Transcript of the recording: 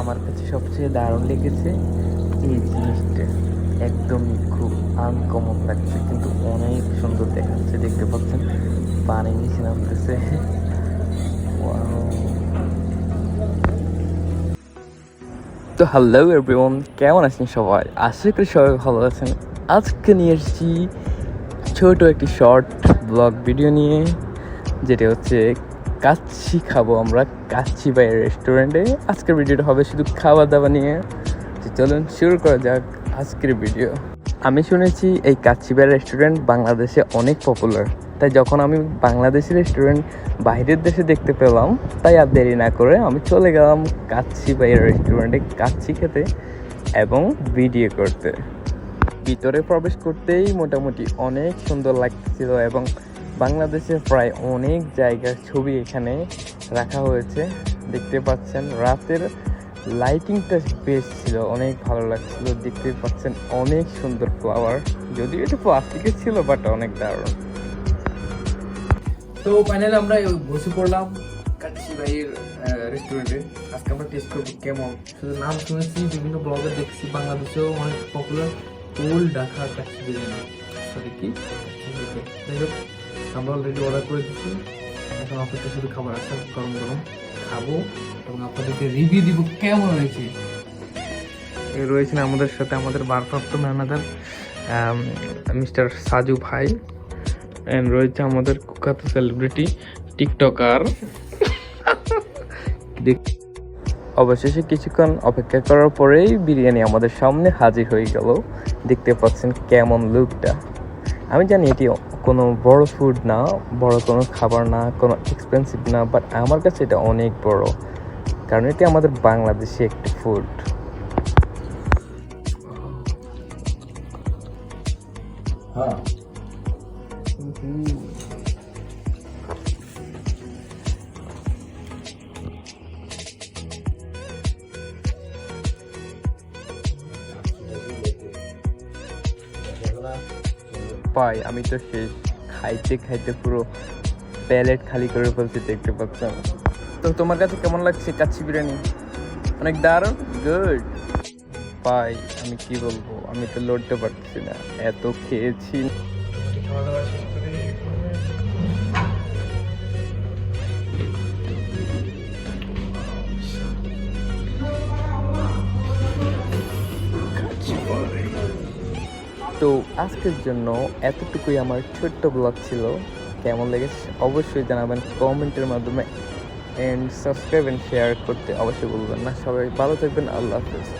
আমার কাছে সবচেয়ে দারুণ লেগেছে এই জিনিসটা। একদমই খুব আনকমন লাগছে, কিন্তু অনেক সুন্দর দেখাচ্ছে, দেখতে পাচ্ছেন? পানি নিচে নামতেছে. তো হ্যালো এভরিওয়ান কেমন আছেন সবাই? আশা করি সবাই ভালো আছেন। আজকে নিয়ে এসেছি ছোট একটি শর্ট ব্লগ ভিডিও নিয়ে, যেটা হচ্ছে কাচ্ছি খাব আমরা, কাচ্ছি বাইয়ের রেস্টুরেন্টে আজকের ভিডিওটা হবে শুধু খাওয়া দাওয়া নিয়ে। তো চলুন শুরু করা যাক আজকের ভিডিও আমি শুনেছি এই কাচ্ছি বাইয়ের রেস্টুরেন্ট বাংলাদেশে অনেক পপুলার তাই যখন আমি বাংলাদেশি রেস্টুরেন্ট বাইরের দেশে দেখতে পেলাম, তাই আর দেরি না করে আমি চলে গেলাম কাচ্ছি বাইয়ের রেস্টুরেন্টে কাচ্ছি খেতে এবং ভিডিও করতে। ভিতরে প্রবেশ করতেই মোটামুটি অনেক সুন্দর লাগছিল এবং বাংলাদেশের প্রায় অনেক জায়গার ছবি এখানে রাখা হয়েছে। দেখতে পাচ্ছেন, রাতের লাইটিংটা বেশ ছিল, অনেক ভালো লাগছিল। দেখতে পাচ্ছেন, অনেক সুন্দর ফ্লাওয়ার যদিও এটা প্লাস্টিকের ছিল বাট অনেক দারুণ। তো ফাইনালি আমরা বসে পড়লাম কাচ্চি ভাইয়ের রেস্টুরেন্টে আজকে আমরা টেস্ট করব কেমন? শুধু নাম শুনেছি, বিভিন্ন ব্লগে দেখছি, বাংলাদেশেও অনেক popular old Dhaka kacchi biryani. Sorry কি যাই হোক। আমরা অলরেডি অর্ডার করে দিচ্ছি এখন অপেক্ষা শুধু খাবার আসা গরম গরম খাব এবং আপনাদেরকে রিভিউ দিব কেমন হয়েছে। রয়েছেন আমাদের সাথে আমাদের ভারপ্রাপ্ত ম্যানেজার মিস্টার সাজু ভাই। অ্যান্ড রয়েছে আমাদের কুখ্যাত সেলিব্রিটি টিকটকার। অবশেষে কিছুক্ষণ অপেক্ষা করার পরেই বিরিয়ানি আমাদের সামনে হাজির হয়ে গেল। দেখতে পাচ্ছেন কেমন লুকটা আমি জানি এটি কোনো বড় ফুড না, বড় কোনো খাবার না, কোনো এক্সপেন্সিভ না বাট আমার কাছে এটা অনেক বড়। কারণ এটি আমাদের বাংলাদেশি একটি ফুড হ্যাঁ। পাই, আমি তো শেষ খাইতে খাইতে পুরো প্যালেট খালি করে ফেলছি দেখতে পাচ্ছ। তো তোমার কাছে কেমন লাগছে কাচ্ছি বিরিয়ানি? অনেক দারুণ? গুড পাই আমি কি বলব? আমি তো লড়তে পারছি না। এত খেয়েছি। তো আজকের জন্য এতটুকুই আমার ছোট্ট ব্লগ ছিল। কেমন লেগেছে অবশ্যই জানাবেন কমেন্টের মাধ্যমে। অ্যান্ড সাবস্ক্রাইব অ্যান্ড শেয়ার করতে অবশ্যই বলবেন না। সবাই ভালো থাকবেন। আল্লাহ হাফেজ।